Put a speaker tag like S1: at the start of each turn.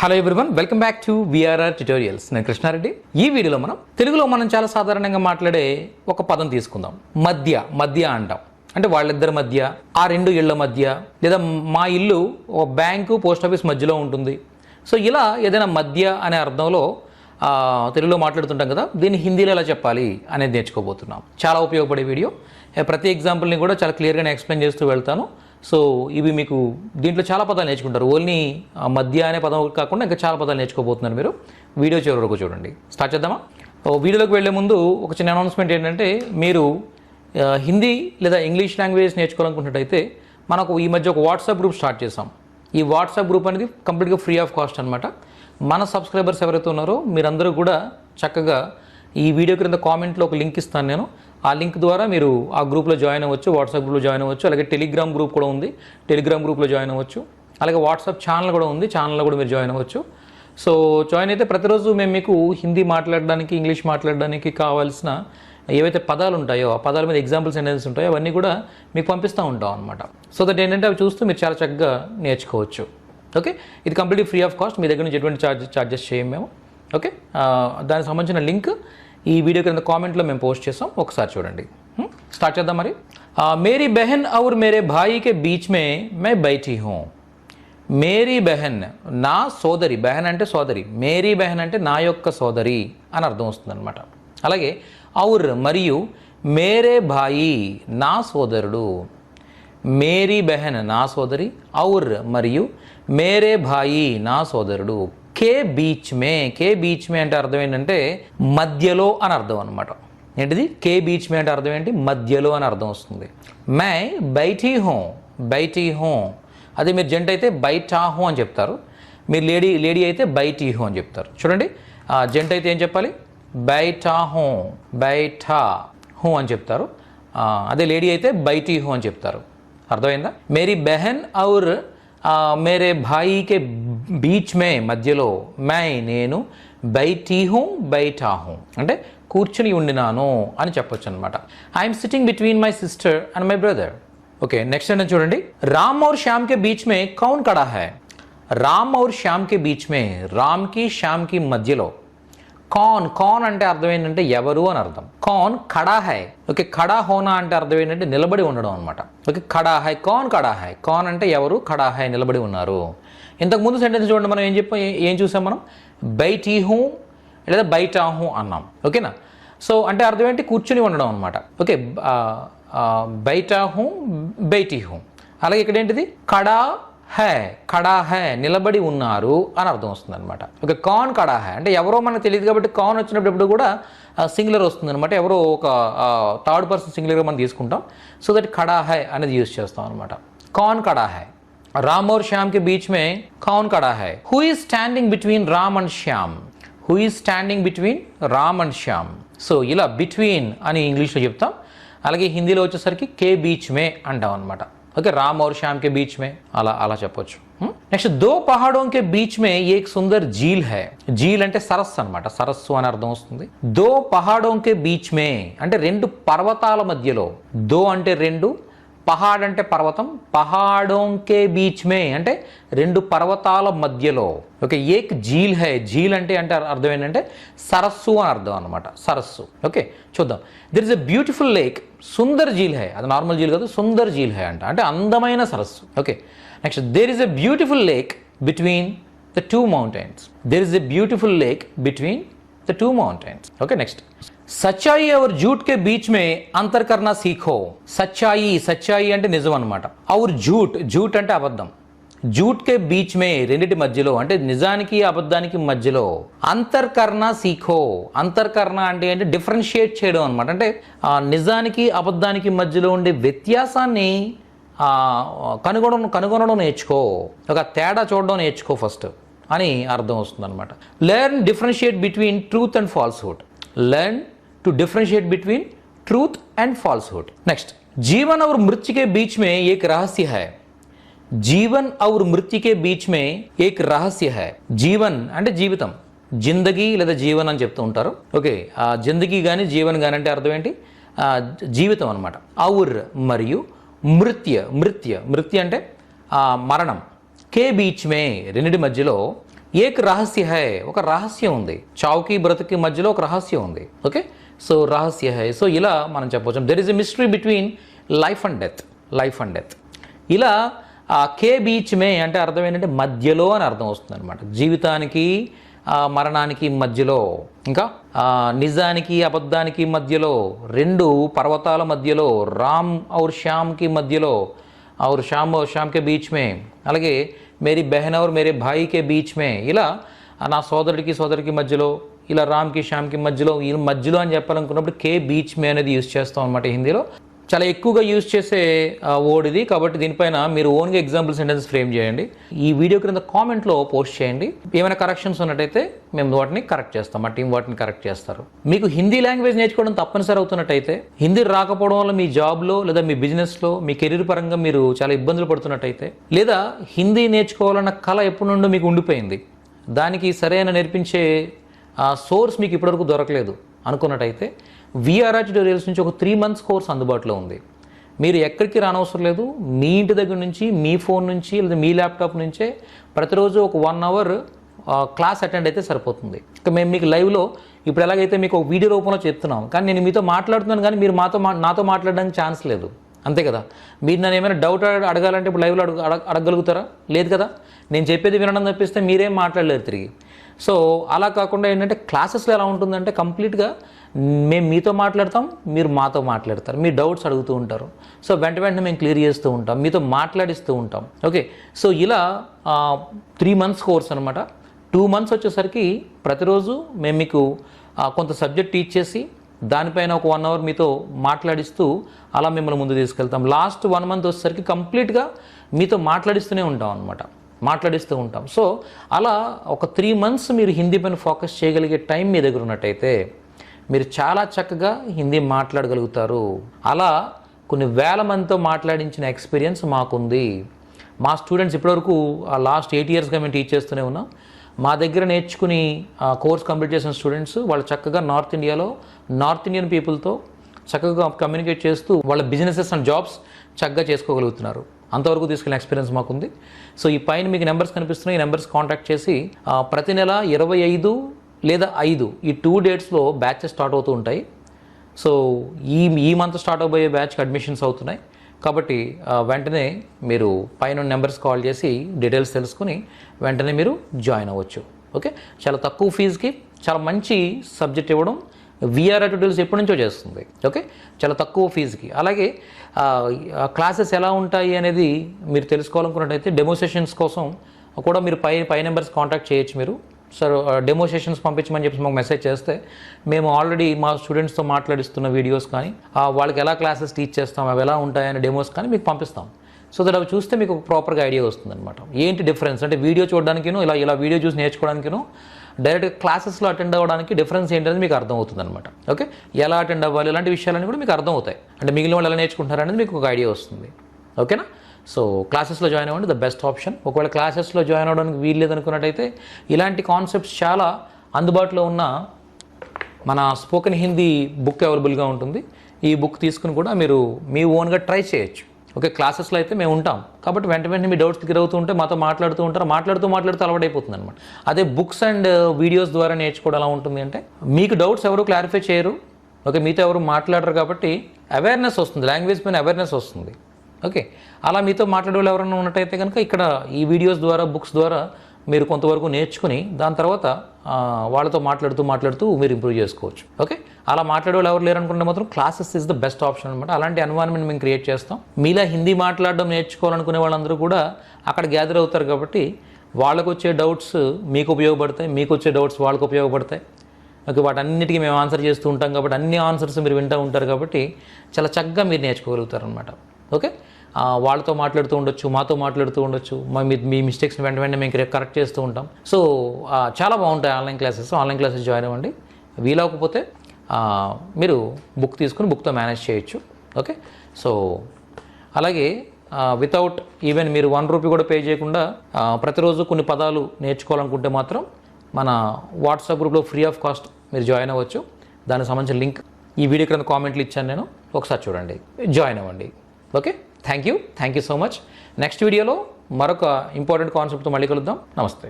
S1: Hello everyone welcome back to VRR tutorials నేను కృష్ణారెడ్డి. ఈ వీడియోలో మనం తెలుగులో మనం చాలా సాధారణంగా మాట్లాడే ఒక పదం తీసుకుందాం. మధ్య మధ్య అంటాం. అంటే వాళ్ళిద్దరి మధ్య ఆ రెండు ఇళ్ళ మధ్య లేదా మా ఇల్లు ఒక బ్యాంకు పోస్ట్ ఆఫీస్ మధ్యలో ఉంటుంది. సో ఇలా ఏదైనా మధ్య అనే అర్థంలో తెలుగులో మాట్లాడుతుంటాం కదా దీన్ని హిందీలో ఎలా చెప్పాలి అనేది నేర్చుకోబోతున్నాం. చాలా ఉపయోగపడే వీడియో. ప్రతి ఎగ్జాంపుల్ని కూడా చాలా క్లియర్గా నేను ఎక్స్ప్లెయిన్ చేస్తూ వెళ్తాను. సో ఇవి మీకు దీంట్లో చాలా పదాలు నేర్చుకుంటారు. ఓన్లీ మధ్య అనే పదం కాకుండా ఇంకా చాలా పదాలు నేర్చుకోబోతున్నారు మీరు. వీడియో చివరి వరకు చూడండి. స్టార్ట్ చేద్దామా? వీడియోలోకి వెళ్ళే ముందు ఒక చిన్న అనౌన్స్మెంట్ ఏంటంటే మీరు హిందీ లేదా ఇంగ్లీష్ లాంగ్వేజ్ నేర్చుకోవాలనుకున్నట్టయితే మనకు ఈ మధ్య ఒక వాట్సాప్ గ్రూప్ స్టార్ట్ చేసాం ఈ వాట్సాప్ గ్రూప్ అనేది కంప్లీట్గా ఫ్రీ ఆఫ్ కాస్ట్ అనమాట మన సబ్స్క్రైబర్స్ ఎవరైతే ఉన్నారో మీరందరూ కూడా చక్కగా ఈ వీడియో క్రింద కామెంట్లో ఒక లింక్ ఇస్తాను నేను. ఆ లింక్ ద్వారా మీరు ఆ గ్రూప్లో జాయిన్ అవ్వచ్చు వాట్సాప్ గ్రూప్లో జాయిన్ అవ్వచ్చు అలాగే టెలిగ్రామ్ గ్రూప్ కూడా ఉంది. టెలిగ్రామ్ గ్రూప్లో జాయిన్ అవ్వచ్చు. అలాగే వాట్సాప్ ఛానల్ కూడా ఉంది ఛానల్లో కూడా మీరు జాయిన్ అవ్వచ్చు. సో జాయిన్ అయితే ప్రతిరోజు మేము మీకు హిందీ మాట్లాడడానికి ఇంగ్లీష్ మాట్లాడడానికి కావాల్సిన ఏవైతే పదాలు ఉంటాయో ఆ పదాల మీద ఎగ్జాంపుల్ సెంటెన్సెస్ ఉంటాయో అవన్నీ కూడా మీకు పంపిస్తూ ఉంటాం అనమాట సో దట్ ఏంటంటే అవి చూస్తూ మీరు చాలా చక్కగా నేర్చుకోవచ్చు. ఓకే? ఇది కంప్లీట్లీ ఫ్రీ ఆఫ్ కాస్ట్. మీ దగ్గర నుంచి ఎటువంటి చార్జ్ చార్జెస్ చేయం మేము. ఓకే? దానికి సంబంధించిన లింక్ ఈ వీడియో కింద కామెంట్లో మేము పోస్ట్ చేస్తాం. ఒకసారి చూడండి. స్టార్ట్ చేద్దాం మరి. మేరీ బెహన్ ఔర్ మేరే భాయికే బీచ్ మే మే బైటీ హోం. మేరీ బెహన్ నా సోదరి. బెహన్ అంటే సోదరి. మేరీ బెహన్ అంటే నా యొక్క సోదరి అని అర్థం వస్తుంది అనమాట అలాగే ఔర్ మరియు మేరే భాయి నా సోదరుడు. మేరీ బెహన్ నా సోదరి. ఔర్ మరియు మేరే భాయి నా సోదరుడు. కే బీచ్ మే. కే బీచ్ మే అంటే అర్థం ఏంటంటే మధ్యలో అని అర్థం అనమాట ఏంటిది? కే బీచ్ మే అంటే అర్థం ఏంటి? మధ్యలో అని అర్థం వస్తుంది. మై బైఠీ హో. బైఠీ హో. అదే మీరు జెంట్ అయితే బైఠాహు అని చెప్తారు. మీరు లేడీ లేడీ అయితే బైటీహు అని చెప్తారు. చూడండి. జెంట్ అయితే ఏం చెప్పాలి? బైఠాహు బైఠా హో అని చెప్తారు. అదే లేడీ అయితే బైటీహు అని చెప్తారు. అర్థమైందా? మేరీ బెహన్ ఔర్ మేరే భాయికే బీచ్ మే మధ్యలో మై నేను బైటీ హూ బైటా హూ. అంటే కూర్చుని ఉండినాను అని చెప్పొచ్చు అనమాట I'm sitting between my sister and my brother okay next అంటే చూడండి. రామ్ ఔర్ శ్యామ్ కే బీచ్ మే కౌన్ కడా హై? రామ్ ఔర్ శ్యామ్ కే బీచ్ మే రామ్కి శ్యామ్కి మధ్యలో. కాన్ కాన్ అంటే అర్థం ఏంటంటే ఎవరు అని అర్థం. కాన్ కడా హై. ఓకే కడా హోనా అంటే అర్థం ఏంటంటే నిలబడి ఉండడం అనమాట ఓకే కడా హై కాన్ కడా హై. కాన్ అంటే ఎవరు? కడా హై నిలబడి ఉన్నారు. ఇంతకు ముందు సెంటెన్స్ చూడండి మనం ఏం చెప్పాం ఏం చూసాం మనం? బైటీ హూ లేదా బయటాహు అన్నాం. ఓకేనా? సో అంటే అర్థం ఏంటి? కూర్చుని ఉండడం అనమాట ఓకే ఆ, ఆ, అలాగే ఇక్కడ ఏంటిది? కడా హే కడా హే నిలబడి ఉన్నారు అని అర్థం వస్తుంది అనమాట ఓకే కాన్ కడా హే. అంటే ఎవరో మనకు తెలియదు కాబట్టి కాన్ వచ్చినప్పుడు కూడా సింగులర్ వస్తుంది అనమాట ఎవరో ఒక థర్డ్ పర్సన్ సింగులర్గా మనం తీసుకుంటాం. సో దట్ కడా హై అనేది యూజ్ చేస్తాం అనమాట కాన్ కడా హే. రామ్ और श्याम के बीच में कौन खड़ा है who is standing between Ram and Shyam who is standing between Ram and Shyam so ఇలా బిట్వీన్ అని ఇంగ్లీష్లో చెప్తాం అలాగే హిందీలో వచ్చేసరికి కే బీచ్ మే అంటాం అనమాట ఓకే రామ్ और శ్యామ్ కే బీచ్ మే అలా అలా చెప్పొచ్చు నెక్స్ట్ దో పహాడోం కే బీచ్ మే ఏక్ సుందర్ జీల్ హై జీల్ అంటే సరస్సు అనమాట సరస్సు అని అర్థం వస్తుంది దో పహాడోం కే బీచ్ మే అంటే రెండు పర్వతాల మధ్యలో దో అంటే రెండు పహాడ్ అంటే పర్వతం పహాడోంకే బీచ్ మే అంటే రెండు పర్వతాల మధ్యలో. ఓకే ఏక్ జీల్ హై జీల్ అంటే అంటే అర్థం ఏంటంటే సరస్సు అని అర్థం అనమాట సరస్సు. ఓకే చూద్దాం. There is a beautiful lake Sundar జీల్ హై అది నార్మల్ జీల్ కాదు సుందర్ జీల్ హై అంట అంటే అందమైన సరస్సు. Okay next there is a beautiful lake between the two mountains there is a beautiful lake between the two mountains okay next సచ్చాయి और झूठ के बीच में अंतर करना सीखो సచ్చాయి సచ్చాయి అంటే నిజం అనమాట और झूठ झूठ అంటే అబద్ధం జూట్ కే బీచ్ మే రెండిటి మధ్యలో అంటే నిజానికి అబద్ధానికి మధ్యలో అంతర్కరణ సీఖో అంతర్కరణ అంటే అంటే డిఫరెన్షియేట్ చేయడం అనమాట అంటే ఆ, నిజానికి అబద్ధానికి మధ్యలో ఉండే వ్యత్యాసాన్ని ఆ, కనుగొనడం కనుగొనడం నేర్చుకో ఒక తేడా చూడడం నేర్చుకో ఫస్ట్ అని అర్థం వస్తుందన్నమాట. Learn differentiate between truth and falsehood learn to differentiate between truth and falsehood next Jeevan అవర్ మృత్యుకే బీచ్ మే ఏక్ రహస్య హై. జీవన్ అవర్ మృత్యుకే బీచ్ మే ఏక్ రహస్య హై. జీవన్ అంటే జీవితం. జిందగీ లేదా జీవన్ అని చెప్తూ ఉంటారు. ఓకే ఆ జిందగీ కానీ జీవన్ కానీ అంటే అర్థం ఏంటి? జీవితం అనమాట అవుర్ మరియు మృత్య మృత్య మృత్య అంటే మరణం. కే బీచ్ మే రెండిటి మధ్యలో ఏక్ రహస్య హై ఒక రహస్యం ఉంది. చావుకి బ్రతుకి మధ్యలో ఒక రహస్యం ఉంది. ఓకే సో రహస్య హై. సో ఇలా మనం చెప్పవచ్చు there is a mystery between life and death life and death ఇలా ఆ కే బీచ్ మే అంటే అర్థం ఏంటంటే మధ్యలో అని అర్థం వస్తుంది అనమాట జీవితానికి మరణానికి మధ్యలో. ఇంకా నిజానికి అబద్ధానికి మధ్యలో. రెండు పర్వతాల మధ్యలో. రామ్ ఔర్ శ్యామ్కి మధ్యలో. और शाम और शाम के बीच में అలాగే మేరీ బెహన్ और మేరే భాయికే బీచ్ మే ఇలా నా సోదరుడికి సోదరికి మధ్యలో ఇలా రామ్కి శ్యామ్కి మధ్యలో ఈ మధ్యలో అని చెప్పాలనుకున్నప్పుడు కే బీచ్ మే అనేది యూజ్ చేస్తాం అనమాట హిందీలో చాలా ఎక్కువగా యూజ్ చేసే ఓడిది వర్డ్ ఇది. కాబట్టి దీనిపైన మీరు ఓన్గా ఎగ్జాంపుల్ సెంటెన్స్ ఫ్రేమ్ చేయండి. ఈ వీడియో క్రింద కామెంట్లో పోస్ట్ చేయండి. ఏమైనా కరెక్షన్స్ ఉన్నట్టయితే మేము వాటిని కరెక్ట్ చేస్తాం. మా టీం వాటిని కరెక్ట్ చేస్తారు. మీకు హిందీ లాంగ్వేజ్ నేర్చుకోవడం తప్పనిసరి అవుతున్నట్టయితే హిందీ రాకపోవడం వల్ల మీ జాబ్లో లేదా మీ బిజినెస్లో మీ కెరీర్ పరంగా మీరు చాలా ఇబ్బందులు పడుతున్నట్టయితే లేదా హిందీ నేర్చుకోవాలన్న కళ ఎప్పటి నుండో మీకు ఉండిపోయింది. దానికి సరైన నేర్పించే సోర్స్ మీకు ఇప్పటివరకు దొరకలేదు అనుకున్నట్టయితే విఆర్ఆర్ ట్యూటోరియల్స్ నుంచి ఒక త్రీ మంత్స్ కోర్స్ అందుబాటులో ఉంది. మీరు ఎక్కడికి రానవసరం లేదు. మీ ఇంటి దగ్గర నుంచి మీ ఫోన్ నుంచి లేదా మీ ల్యాప్టాప్ నుంచే ప్రతిరోజు ఒక వన్ అవర్ క్లాస్ అటెండ్ అయితే సరిపోతుంది. ఇక మేము మీకు లైవ్లో ఇప్పుడు ఎలాగైతే మీకు ఒక వీడియో రూపంలో చెప్తున్నాం కానీ నేను మీతో మాట్లాడుతున్నాను కానీ మీరు మాతో మా నాతో మాట్లాడడానికి ఛాన్స్ లేదు. అంతే కదా? మీరు నన్ను ఏమైనా డౌట్ అడగాలంటే ఇప్పుడు లైవ్లో అడగ అడగలుగుతారా అడగగలుగుతారా? లేదు కదా? నేను చెప్పేది వినడం తప్పిస్తే మీరేం మాట్లాడలేరు తిరిగి. సో అలా కాకుండా ఏంటంటే క్లాసెస్లో ఎలా ఉంటుందంటే కంప్లీట్గా మేము మీతో మాట్లాడతాం మీరు మాతో మాట్లాడతారు మీ డౌట్స్ అడుగుతూ ఉంటారు. సో వెంట వెంటనే మేము క్లియర్ చేస్తూ ఉంటాం మీతో మాట్లాడిస్తూ ఉంటాం. ఓకే. సో ఇలా త్రీ మంత్స్ కోర్స్ అనమాట టూ మంత్స్ వచ్చేసరికి ప్రతిరోజు మేము మీకు కొంత సబ్జెక్ట్ టీచ్ చేసి దానిపైన ఒక వన్ అవర్ మీతో మాట్లాడిస్తూ అలా మిమ్మల్ని ముందు తీసుకెళ్తాం. లాస్ట్ వన్ మంత్ వచ్చేసరికి కంప్లీట్గా మీతో మాట్లాడిస్తూనే ఉంటాం అనమాట మాట్లాడిస్తూ ఉంటాం. సో అలా ఒక త్రీ మంత్స్ మీరు హిందీ పైన ఫోకస్ చేయగలిగే టైం మీ దగ్గర ఉన్నట్టయితే మీరు చాలా చక్కగా హిందీ మాట్లాడగలుగుతారు. అలా కొన్ని వేల మందితో మాట్లాడించిన ఎక్స్పీరియన్స్ మాకుంది. మా స్టూడెంట్స్ ఇప్పటివరకు ఆ లాస్ట్ ఎయిట్ ఇయర్స్గా మేము టీచ్ చేస్తూనే ఉన్నాం. మా దగ్గర నేర్చుకుని ఆ కోర్స్ కంప్లీట్ చేసిన స్టూడెంట్స్ వాళ్ళు చక్కగా నార్త్ ఇండియాలో నార్త్ ఇండియన్ పీపుల్తో చక్కగా కమ్యూనికేట్ చేస్తూ వాళ్ళ బిజినెసెస్ అండ్ జాబ్స్ చక్కగా చేసుకోగలుగుతున్నారు. అంతవరకు తీసుకెళ్ళిన ఎక్స్పీరియన్స్ మాకుంది. సో ఈ పైన మీకు నెంబర్స్ కనిపిస్తున్నాయి. ఈ నెంబర్స్ కాంటాక్ట్ చేసి ప్రతి నెల ఇరవై ఐదు లేదా ఐదు ఈ టూ డేట్స్లో బ్యాచెస్ స్టార్ట్ అవుతూ ఉంటాయి. సో ఈ ఈ మంత్ స్టార్ట్ అవబోయే బ్యాచ్కి అడ్మిషన్స్ అవుతున్నాయి. కాబట్టి వెంటనే మీరు పైన నెంబర్స్ కాల్ చేసి డీటెయిల్స్ తెలుసుకుని వెంటనే మీరు జాయిన్ అవ్వచ్చు. ఓకే చాలా తక్కువ ఫీజుకి చాలా మంచి సబ్జెక్ట్ ఇవ్వడం విఆర్ ట్యూటోరియల్స్ ఎప్పటి నుంచో చేస్తుంది. ఓకే చాలా తక్కువ ఫీజుకి అలాగే క్లాసెస్ ఎలా ఉంటాయి అనేది మీరు తెలుసుకోవాలనుకున్నట్టయితే డెమో సెషన్స్ కోసం కూడా మీరు పై పై నెంబర్స్ కాంటాక్ట్ చేయొచ్చు మీరు. సార్ డెమో సెషన్స్ పంపించమని చెప్పి మాకు మెసేజ్ చేస్తే మేము ఆల్రెడీ మా స్టూడెంట్స్తో మాట్లాడిస్తున్న వీడియోస్ కానీ వాళ్ళకి ఎలా క్లాసెస్ టీచ్ చేస్తాం అవి ఎలా ఉంటాయని డెమోస్ కానీ మీకు పంపిస్తాం. సో దట్ అవి చూస్తే మీకు ప్రాపర్గా ఐడియా వస్తుంది అనమాట ఏంటి డిఫరెన్స్ అంటే వీడియో చూడడానికినో ఇలా ఇలా వీడియో చూసి నేర్చుకోవడానికినో డైరెక్ట్ క్లాసెస్లో అటెండ్ అవ్వడానికి డిఫరెన్స్ ఏంటనేది మీకు అర్థమవుతుంది అనమాట ఓకే? ఎలా అటెండ్ అవ్వాలి ఇలాంటి విషయాలన్నీ కూడా మీకు అర్థమవుతాయి. అంటే మిగిలిన వాళ్ళు ఎలా నేర్చుకుంటున్నారు అనేది మీకు ఒక ఐడియా వస్తుంది. ఓకేనా? సో క్లాసెస్లో జాయిన్ అవ్వండి ద బెస్ట్ ఆప్షన్. ఒకవేళ క్లాసెస్లో జాయిన్ అవ్వడానికి వీలు లేదనుకున్నట్టయితే ఇలాంటి కాన్సెప్ట్స్ చాలా అందుబాటులో ఉన్న మన స్పోకెన్ హిందీ బుక్ అవైలబుల్గా ఉంటుంది. ఈ బుక్ తీసుకుని కూడా మీరు మీ ఓన్గా ట్రై చేయొచ్చు. ఓకే క్లాసెస్లో అయితే మేము ఉంటాం. కాబట్టి వెంట వెంటనే మీ డౌట్స్ క్లియర్ అవుతూ ఉంటే మాతో మాట్లాడుతూ ఉంటారు. మాట్లాడుతూ మాట్లాడుతూ అలవాటైపోతుంది అనమాట అదే బుక్స్ అండ్ వీడియోస్ ద్వారా నేర్చుకోవడం ఎలా ఉంటుంది అంటే మీకు డౌట్స్ ఎవరు క్లారిఫై చేయరు. ఓకే మీతో ఎవరు మాట్లాడరు కాబట్టి అవేర్నెస్ వస్తుంది. లాంగ్వేజ్ పైన అవేర్నెస్ వస్తుంది. ఓకే అలా మీతో మాట్లాడే వాళ్ళు ఎవరైనా ఉన్నట్టయితే కనుక ఇక్కడ ఈ వీడియోస్ ద్వారా బుక్స్ ద్వారా మీరు కొంతవరకు నేర్చుకుని దాని తర్వాత వాళ్ళతో మాట్లాడుతూ మాట్లాడుతూ మీరు ఇంప్రూవ్ చేసుకోవచ్చు. ఓకే అలా మాట్లాడే వాళ్ళు ఎవరు లేరనుకుంటే మాత్రం classes is the best option అనమాట అలాంటి ఎన్వైరన్మెంట్ మేము క్రియేట్ చేస్తాం. మీలా హిందీ మాట్లాడడం నేర్చుకోవాలనుకునే వాళ్ళందరూ కూడా అక్కడ గ్యాదర్ అవుతారు కాబట్టి వాళ్ళకు వచ్చే డౌట్స్ మీకు ఉపయోగపడతాయి మీకు వచ్చే డౌట్స్ వాళ్ళకు ఉపయోగపడతాయి. ఓకే వాటన్నిటికీ మేము ఆన్సర్ చేస్తూ ఉంటాం కాబట్టి అన్ని ఆన్సర్స్ మీరు వింటూ ఉంటారు కాబట్టి చాలా చక్కగా మీరు నేర్చుకోగలుగుతారు అనమాట ఓకే వాళ్ళతో మాట్లాడుతూ ఉండొచ్చు మాతో మాట్లాడుతూ ఉండొచ్చు. మీ మీ మిస్టేక్స్ని వెంట వెంటనే మేము కరెక్ట్ చేస్తూ ఉంటాం. సో చాలా బాగుంటాయి online classes online classes join అవ్వండి. వీలవకపోతే మీరు బుక్ తీసుకుని బుక్తో మేనేజ్ చేయొచ్చు. ఓకే సో అలాగే వితౌట్ ఈవెన్ మీరు వన్ రూపీ కూడా పే చేయకుండా ప్రతిరోజు కొన్ని పదాలు నేర్చుకోవాలనుకుంటే మాత్రం మన వాట్సాప్ గ్రూప్లో ఫ్రీ ఆఫ్ కాస్ట్ మీరు జాయిన్ అవ్వచ్చు. దానికి సంబంధించిన లింక్ ఈ వీడియో క్రింద కామెంట్లు ఇచ్చాను నేను. ఒకసారి చూడండి. జాయిన్ అవ్వండి. Okay thank you thank you so much next వీడియోలో మరొక ఇంపార్టెంట్ కాన్సెప్ట్తో మళ్ళీ కలుద్దాం. నమస్తే.